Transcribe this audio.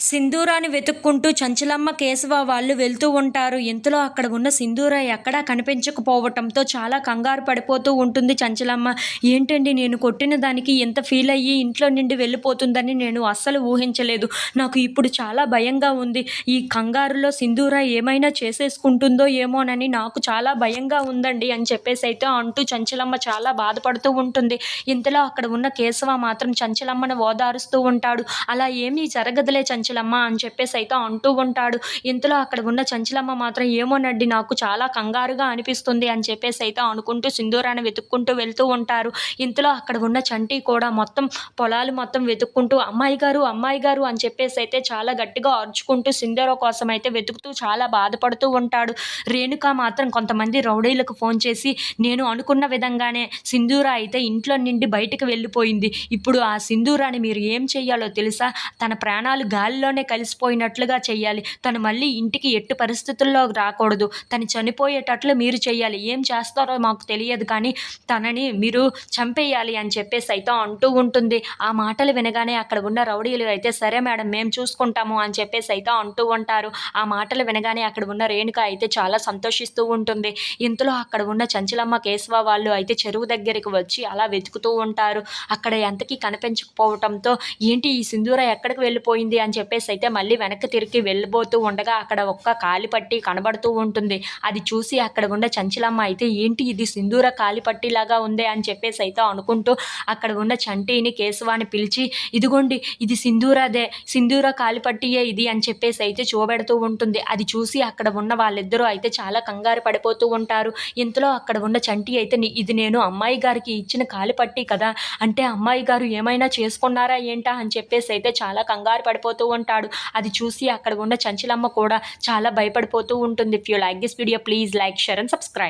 సింధూరాని వెతుక్కుంటూ చంచలమ్మ కేశవ వాళ్ళు వెళ్తూ ఉంటారు. ఇంతలో అక్కడ ఉన్న సింధూర ఎక్కడా కనిపించకపోవటంతో చాలా కంగారు పడిపోతూ ఉంటుంది చంచలమ్మ. ఏంటండి నేను కొట్టిన దానికి ఎంత ఫీల్ అయ్యి ఇంట్లో నుండి వెళ్ళిపోతుందని నేను అస్సలు ఊహించలేదు. నాకు ఇప్పుడు చాలా భయంగా ఉంది. ఈ కంగారులో సింధూర ఏమైనా చేసేసుకుంటుందో ఏమోనని నాకు చాలా భయంగా ఉందండి అని చెప్పేసి అయితే అంటూ చంచలమ్మ చాలా బాధపడుతూ ఉంటుంది. ఇంతలో అక్కడ ఉన్న కేశవ మాత్రం చంచలమ్మను ఓదారుస్తూ ఉంటాడు. అలా ఏమీ జరగదులే చంచలమ్మ అని చెప్పేసి అయితే అంటూ ఉంటాడు. ఇంతలో అక్కడ ఉన్న చంచలమ్మ మాత్రం ఏమోనండి నాకు చాలా కంగారుగా అనిపిస్తుంది అని చెప్పేసి అయితే అనుకుంటూ సింధూరాన్ని వెతుక్కుంటూ వెళ్తూ ఉంటారు. ఇంతలో అక్కడ ఉన్న చంటి కూడా మొత్తం పొలాలు మొత్తం వెతుక్కుంటూ అమ్మాయి గారు అమ్మాయి గారు అని చెప్పేసి అయితే చాలా గట్టిగా అరుచుకుంటూ సింధూర కోసం అయితే వెతుకుతూ చాలా బాధపడుతూ ఉంటాడు. రేణుక మాత్రం కొంతమంది రౌడీలకు ఫోన్ చేసి నేను అనుకున్న విధంగానే సింధూర అయితే ఇంట్లో నుండి బయటకు వెళ్ళిపోయింది. ఇప్పుడు ఆ సింధూరాన్ని మీరు ఏం చేయాలో తెలుసా? తన ప్రాణాలు గాలి గాలిలోనే కలిసిపోయినట్లుగా చేయాలి తను మళ్ళీ ఇంటికి ఎట్టి పరిస్థితుల్లో రాకూడదు. తను చనిపోయేటట్లు మీరు చేయాలి ఏం చేస్తారో మాకు తెలియదు కానీ తనని మీరు చంపేయాలి అని చెప్పేసి అయితే అంటూ ఉంటుంది. ఆ మాటలు వినగానే అక్కడ ఉన్న రౌడీలు అయితే సరే మేడం మేము చూసుకుంటాము అని చెప్పేసి అయితే అంటూ ఉంటారు. ఆ మాటలు వినగానే అక్కడ ఉన్న రేణుక అయితే చాలా సంతోషిస్తూ ఉంటుంది. ఇంతలో అక్కడ ఉన్న చంచలమ్మ కేశవ వాళ్ళు అయితే చెరువు దగ్గరికి వచ్చి అలా వెతుకుతూ ఉంటారు. అక్కడ ఎంతకీ కనిపించకపోవటంతో ఏంటి ఈ సింధూర ఎక్కడికి వెళ్ళిపోయింది? అని చెప్పి చెప్పేసి అయితే మళ్ళీ వెనక్కి తిరిగి వెళ్ళిపోతూ ఉండగా అక్కడ ఒక్క కాలిపట్టి కనబడుతూ ఉంటుంది. అది చూసి అక్కడ ఉన్న చంచలమ్మ అయితే ఏంటి ఇది? సింధూర కాలిపట్టిలాగా ఉంది? అని చెప్పేసి అయితే అనుకుంటూ అక్కడ ఉన్న చంటిని కేశవాన్ని పిలిచి ఇదిగోండి ఇది సింధూరదే సింధూర కాలిపట్టియే ఇది అని చెప్పేసి అయితే చూపెడుతూ ఉంటుంది. అది చూసి అక్కడ ఉన్న వాళ్ళిద్దరూ అయితే చాలా కంగారు పడిపోతూ ఉంటారు. ఇంతలో అక్కడ ఉన్న చంటి అయితే ఇది నేను అమ్మాయి గారికి ఇచ్చిన కాలిపట్టి కదా అంటే అమ్మాయి గారు ఏమైనా చేసుకున్నారా ఏంటా? అని చెప్పేసి అయితే చాలా కంగారు పడిపోతూ ఉంటాడు. అది చూసి అక్కడ ఉన్న చంచలమ్మ కూడా చాలా భయపడిపోతూ ఉంటుంది. If you like this video please like share and subscribe